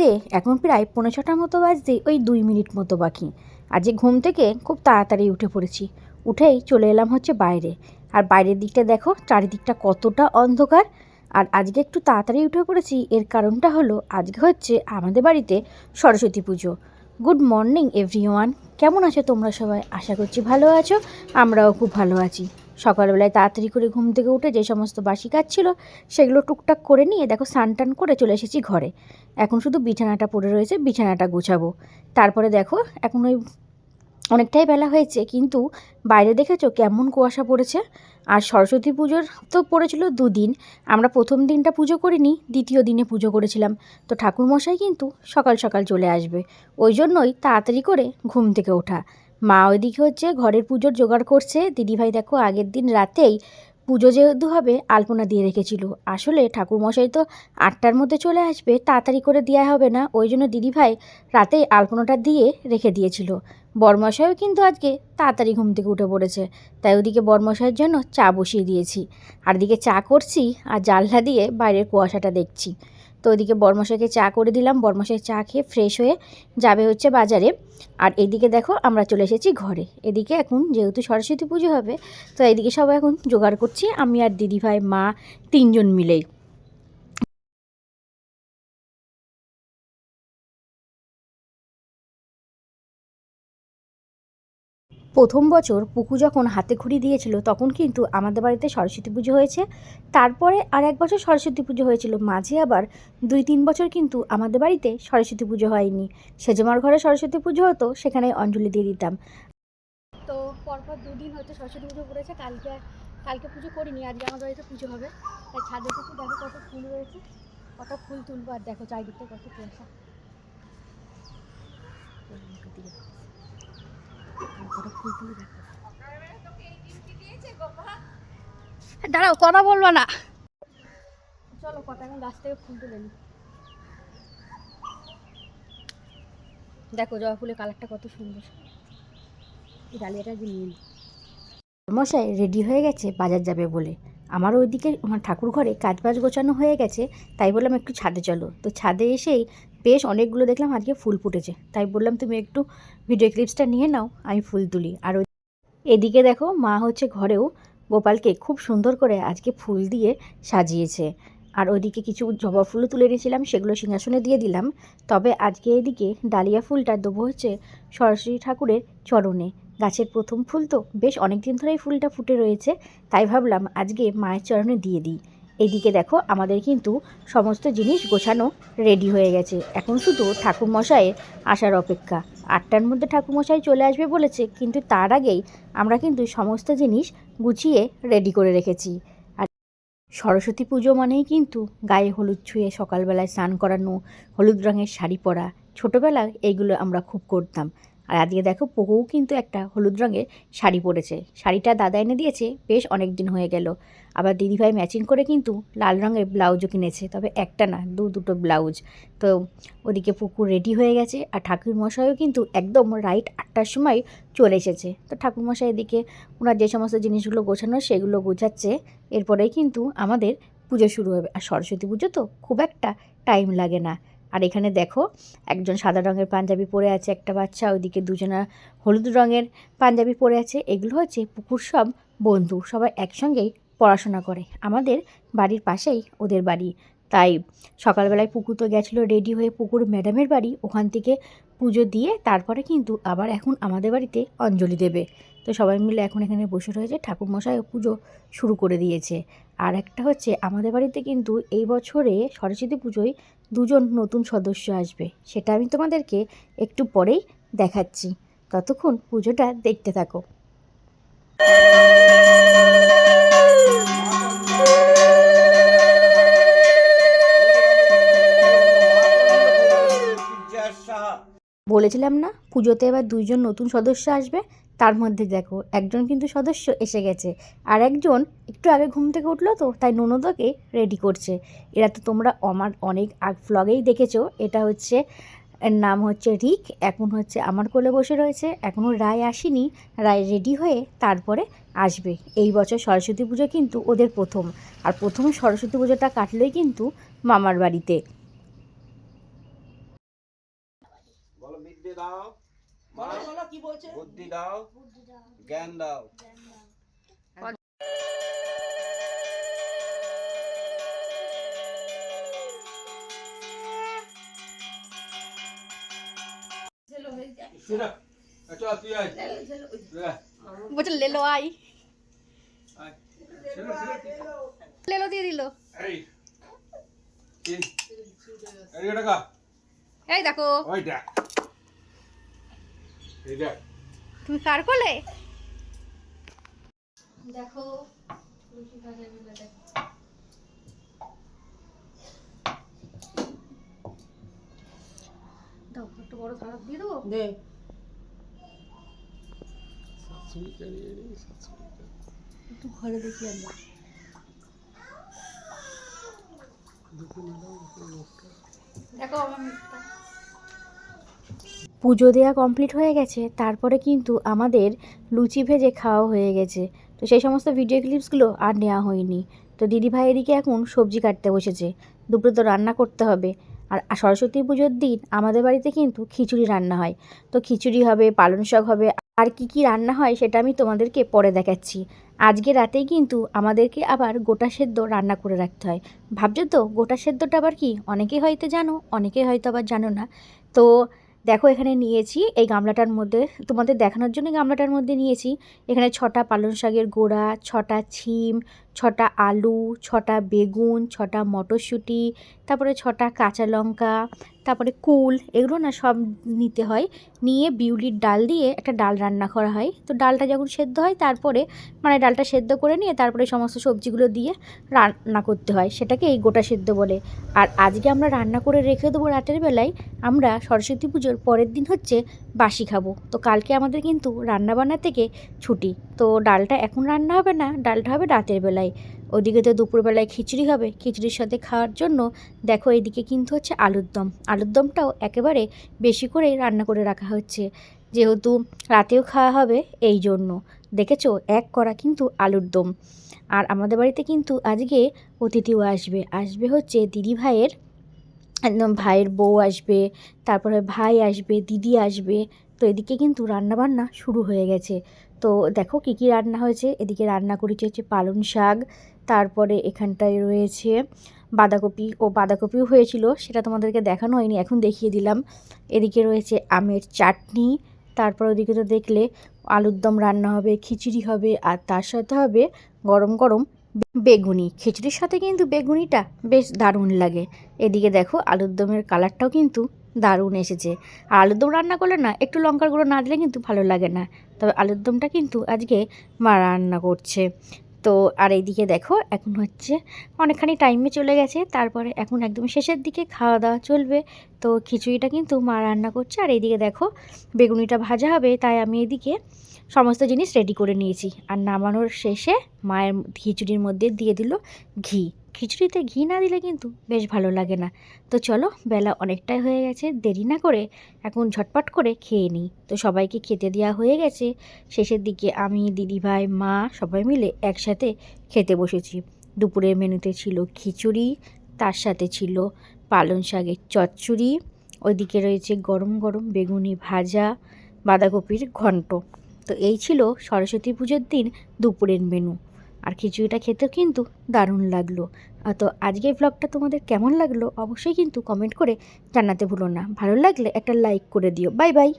ঘড়িতে এখন প্রায় পৌনে ছটার মতো বাজতে ওই দুই মিনিট মতো বাকি। আজকে ঘুম থেকে খুব তাড়াতাড়ি উঠে পড়েছি। উঠেই চলে এলাম হচ্ছে বাইরে। আর বাইরের দিকটা দেখো, চারিদিকটা কতটা অন্ধকার। আর আজকে একটু তাড়াতাড়ি উঠে পড়েছি, এর কারণটা হলো আজকে হচ্ছে আমাদের বাড়িতে Saraswati Puja. Good morning, everyone. কেমন আছো তোমরা সবাই? আশা করছি ভালো আছো, আমরাও খুব ভালো আছি। সকালবেলায় তাড়াতাড়ি করে ঘুম থেকে উঠে যে সমস্ত বাসি কাজ ছিল, সেগুলো টুকটাক করে নিয়ে দেখো টান করে চলে এসেছি ঘরে। এখন শুধু বিছানাটা পড়ে রয়েছে, বিছানাটা গুছাবো। তারপরে দেখো, এখন ওই অনেকটাই বেলা হয়েছে, কিন্তু বাইরে দেখেছ কেমন কুয়াশা পড়েছে? আর সরস্বতী পুজোর তো পড়েছিল দুদিন, আমরা প্রথম দিনটা পুজো করিনি, দ্বিতীয় দিনে পুজো করেছিলাম। তো ঠাকুরমশাই কিন্তু সকাল সকাল চলে আসবে, ওই জন্যই তাড়াতাড়ি করে ঘুম থেকে ওঠা। মা ওইদিকে হচ্ছে ঘরের পুজোর জোগাড় করছে। দিদিভাই দেখো আগের দিন রাতেই পুজো যেহেতু হবে, আলপনা দিয়ে রেখেছিল। আসলে ঠাকুরমশাই তো আটটার মধ্যে চলে আসবে, তাড়াতাড়ি করে দেওয়া হবে না। ওই জন্য দিদিভাই রাতেই আলপনাটা দিয়ে রেখে দিয়েছিল। বরমশাইও কিন্তু আজকে তাড়াতাড়ি ঘুম থেকে উঠে পড়েছে, তাই ওদিকে বরমশাইয়ের জন্য চা বসিয়ে দিয়েছি। আর দিকে চা করছি আর জানলা দিয়ে বাইরের কুয়াশাটা দেখছি। তো ওইদিকে বরমশাইকে চা করে দিলাম। বরমশাই চা খেয়ে ফ্রেশ হয়ে যাবে হচ্ছে বাজারে। আর এদিকে দেখো আমরা চলে এসেছি ঘরে। এদিকে এখন যেহেতু সরস্বতী পুজো হবে, তো এদিকে সবাই এখন জোগাড় করছি। আমি আর দিদিভাই, মা তিনজন মিলেই। প্রথম বছর পুকু যখন হাতে খড়ি দিয়েছিল, তখন কিন্তু আমাদের বাড়িতে সরস্বতী পুজো হয়েছে। তারপরে আর এক বছর সরস্বতী পুজো হয়েছিল, মাঝে আবার দুই তিন বছর কিন্তু আমাদের বাড়িতে সরস্বতী পুজো হয়নি। সেজমার ঘরে সরস্বতী পুজো হতো, সেখানে অঞ্জলি দিয়ে দিতাম। তো পরপর দুদিন হয়তো সরস্বতী পুজো পড়েছে, কালকে কালকে পুজো করিনি, আজকে আমাদের বাড়িতে পুজো হবে। তাই ছাদে দেখো কত ফুল রয়েছে, কত ফুল তুলবো আর দেখো চারিদিকটা কত দেখো দাঁড়াও কথা বলব না। চলো কটা এখন গাছ থেকে ফুল তুলে নি দেখো জবা ফুলের কালারটা কত সুন্দর। ডালিয়াটা যে নিয়ে মশাই রেডি হয়ে গেছে বাজার যাবে বলে। আমার ওইদিকে আমার ঠাকুর ঘরে কাজ বাজ গোছানো হয়ে গেছে তাই বললাম একটু ছাদে চলো। তো ছাদে এসেই বেশ অনেকগুলো দেখলাম, আজকে ফুল ফুটেছে। তাই বললাম তুমি একটু ভিডিও ক্লিপসটা নিয়ে নাও, আমি ফুল তুলি। আর এদিকে দেখো, মা হচ্ছে ঘরেও গোপালকে খুব সুন্দর করে আজকে ফুল দিয়ে সাজিয়েছে। আর ওইদিকে কিছু জবা ফুলও তুলে নিয়েছিলাম সেগুলো সিংহাসনে দিয়ে দিলাম। তবে আজকে এদিকে ডালিয়া ফুলটা দেবো হচ্ছে সরস্বতী ঠাকুরের চরণে। গাছের প্রথম ফুল তো বেশ অনেক দিন ধরেই ফুলটা ফুটে রয়েছে, তাই ভাবলাম আজকে মায়ের চরণে দিয়ে দিই। এদিকে দেখো, আমাদের কিন্তু সমস্ত জিনিস গোছানো রেডি হয়ে গেছে। এখন শুধু ঠাকুরমশাইয়ের আসার অপেক্ষা। আটটার মধ্যে ঠাকুরমশাই চলে আসবে বলেছে, কিন্তু তার আগেই আমরা কিন্তু সমস্ত জিনিস গুছিয়ে রেডি করে রেখেছি। আর সরস্বতী পুজো মানেই কিন্তু গায়ে হলুদ ছুঁয়ে সকালবেলায় স্নান করানো, হলুদ রঙের শাড়ি পরা। ছোটোবেলায় এইগুলো আমরা খুব করতাম। আর আজকে দেখো পহুও কিন্তু একটা হলুদ রঙের শাড়ি পরেছে। শাড়িটা দাদা এনে দিয়েছে, বেশ অনেক দিন হয়ে গেল। আবার দিদিভাই ম্যাচিং করে কিন্তু লাল রঙের ব্লাউজও কিনেছে, তবে একটা না, দু দুটো ব্লাউজ। তো ওদিকে পুকুর রেডি হয়ে গেছে আর ঠাকুরমশাইও কিন্তু একদম রাইট আটটার সময় চলে এসেছে। তো ঠাকুরমশাই এদিকে ওনার যে সমস্ত জিনিসগুলো গোছানো সেগুলো গোছাচ্ছে, এরপরেই কিন্তু আমাদের পুজো শুরু হবে। আর সরস্বতী পুজো তো খুব একটা টাইম লাগে না। আর এখানে দেখো, একজন সাদা রঙের পাঞ্জাবি পরে আছে একটা বাচ্চা, ওইদিকে দুজনা হলুদ রঙের পাঞ্জাবি পরে আছে। এগুলো হচ্ছে পুকুর সব বন্ধু, সবাই একসঙ্গেই পড়াশোনা করে। আমাদের বাড়ির পাশেই ওদের বাড়ি। তাই সকালবেলায় পুকুর তো গেছিল রেডি হয়ে পুকুর ম্যাডামের বাড়ি, ওখান থেকে পুজো দিয়ে তারপরে কিন্তু আবার এখন আমাদের বাড়িতে অঞ্জলি দেবে। তো সবাই মিলে এখন এখানে বসে রয়েছে ঠাকুরমশাইও পুজো শুরু করে দিয়েছে। আর একটা হচ্ছে, আমাদের বাড়িতে কিন্তু এই বছরে সরস্বতী পুজোয় দুজন নতুন সদস্য আসবে। সেটা আমি তোমাদেরকে একটু পরেই দেখাচ্ছি। ততক্ষণ পুজোটা দেখতে থাকো। বলেছিলাম না, পুজোতে এবার দুইজন নতুন সদস্য আসবে। তার মধ্যে দেখো, একজন কিন্তু সদস্য এসে গেছে, আর একজন একটু আগে ঘুম থেকে উঠল তো, তাই ননদকে রেডি করছে। এরা তো তোমরা আমার অনেক ফ্লগেই দেখেছ, এটা হচ্ছে, এর নাম হচ্ছে রিক, এখন হচ্ছে আমার কোলে বসে রয়েছে এখনও রায় আসেনি, রায় রেডি হয়ে তারপরে আসবে। এই বছর সরস্বতী পুজো কিন্তু ওদের প্রথম, আর প্রথম সরস্বতী পুজোটা কাটলোই কিন্তু মামার বাড়িতে। দাও। বলো বলো কি বলছে? বুদ্ধি দাও জ্ঞান দাও। আয়। বলছে লেলো আই লেলো দিয়ে দিল। এই ওই দেখ। তুমি কার কোলে? দেখো দাও একটু বড় দিয়ে দেবো? দে। একটু ঘরে দেখি আমরা দেখো আমার মুখটা। পুজো দেওয়া কমপ্লিট হয়ে গেছে, তারপরে কিন্তু আমাদের লুচি ভেজে খাওয়া হয়ে গেছে। তো সেই সমস্ত ভিডিও ক্লিপসগুলো আর নেওয়া হয়নি। তো দিদিভাই এদিকে এখন সবজি কাটতে বসেছে, দুপুরে তো রান্না করতে হবে। আর সরস্বতী পুজোর দিন আমাদের বাড়িতে কিন্তু খিচুড়ি রান্না হয়। তো খিচুড়ি হবে, পালং শাক হবে, আর কি কি রান্না হয় সেটা আমি তোমাদেরকে পরে দেখাচ্ছি। আজকে রাতেই কিন্তু আমাদেরকে আবার গোটা সেদ্ধ রান্না করে রাখতে হয়। ভাবছ তো, গোটা সেদ্ধটা আবার কি? অনেকেই হয়তো জানো, অনেকেই হয়তো আবার জানো না। তো দেখো এখানে নিয়েছি এই গামলাটার মধ্যে, তোমাদের দেখানোর জন্য গামলাটার মধ্যে নিয়েছি। এখানে ছটা পালং শাকের গোড়া, ছটা ছিম ছটা আলু, ছটা বেগুন, ছটা মটরশুঁটি, তারপরে ছটা কাঁচা লঙ্কা, তারপরে কুল, এগুলো না সব নিতে হয়। নিয়ে বিউলির ডাল দিয়ে একটা ডাল রান্না করা হয়। তো ডালটা যখন সেদ্ধ হয়, তারপরে মানে ডালটা সেদ্ধ করে নিয়ে তারপরে সমস্ত সবজিগুলো দিয়ে রান্না করতে হয়। সেটাকে এই গোটা সেদ্ধ বলে। আর আজকে আমরা রান্না করে রেখে দেবো রাতের বেলায়। আমরা সরস্বতী পুজোর পরের দিন হচ্ছে বাসি খাব। তো কালকে আমাদের কিন্তু রান্নাবান্না থেকে ছুটি। তো ডালটা এখন রান্না হবে না? ডালটা হবে রাতের বেলায়। ওদিকে তো দুপুরবেলায় খিচুড়ি হবে। খিচুড়ির সাথে খাওয়ার জন্য দেখো এদিকে কিন্তু হচ্ছে আলুর দম। আলুর দমটাও একেবারে বেশি করেই রান্না করে রাখা হচ্ছে। যেহেতু রাতেও খাওয়া হবে, এই জন্য। দেখেছ? এক করা কিন্তু আলুর দম। আর আমাদের বাড়িতে কিন্তু আজকে অতিথিও আসবে। আসবে হচ্ছে দিদি ভাইয়ের, একদম ভাইয়ের বউ আসবে, তারপরে ভাই আসবে, দিদি আসবে। তো এদিকে কিন্তু রান্নাবান্না শুরু হয়ে গেছে। তো দেখো কী কী রান্না হয়েছে। এদিকে রান্না করেছি হচ্ছে পালং শাক, তারপরে এখানটায় রয়েছে বাঁধাকপি। ও বাঁধাকপিও হয়েছিল, সেটা তোমাদেরকে দেখানো হয়নি, এখন দেখিয়ে দিলাম। এদিকে রয়েছে আমের চাটনি, তারপর ওদিকে তো দেখলে আলুর দম রান্না হবে, খিচুড়ি হবে, আর তার সাথে হবে গরম গরম বেগুনি। খিচুড়ির সাথে কিন্তু বেগুনিটা বেশ দারুণ লাগে। এদিকে দেখো আলুর দমের কালারটাও কিন্তু দারুণ এসেছে। আর আলুর দম রান্না করলে না, একটু লঙ্কার গুঁড়ো না দিলে কিন্তু ভালো লাগে না। তবে আলুর দমটা কিন্তু আজকে মা রান্না করছে। তো আর এইদিকে দেখো, এখন হচ্ছে অনেকখানি টাইমে চলে গেছে। তারপরে এখন একদম শেষের দিকে খাওয়া দাওয়া চলবে। তো খিচুড়িটা কিন্তু মা রান্না করছে। আর এইদিকে দেখো, বেগুনিটা ভাজা হবে, তাই আমি এদিকে সমস্ত জিনিস রেডি করে নিয়েছি। আর নামানোর শেষে মায়ের খিচুড়ির মধ্যে দিয়ে দিল ঘি। খিচুড়িতে ঘি না দিলে কিন্তু বেশ ভালো লাগে না। তো চলো, বেলা অনেকটাই হয়ে গেছে, দেরি না করে এখন ঝটপট করে খেয়ে নিই। তো সবাইকে খেতে দেওয়া হয়ে গেছে। শেষের দিকে আমি দিদিভাই মা সবাই মিলে একসাথে খেতে বসেছি। দুপুরের মেনুতে ছিল খিচুড়ি, তার সাথে ছিল পালং শাকের চচ্চড়ি, ওইদিকে রয়েছে গরম গরম বেগুনি ভাজা, বাঁধাকপির ঘন্ট। তো এই ছিল সরস্বতী পুজোর দিন দুপুরের মেনু। আর খিচুড়িটা খেতেও কিন্তু দারুণ লাগল। তো আজকের ব্লগটা তোমাদের কেমন লাগল? অবশ্যই কিন্তু কমেন্ট করে জানাতে ভুলো না। ভালো লাগলে একটা লাইক করে দিও। Bye bye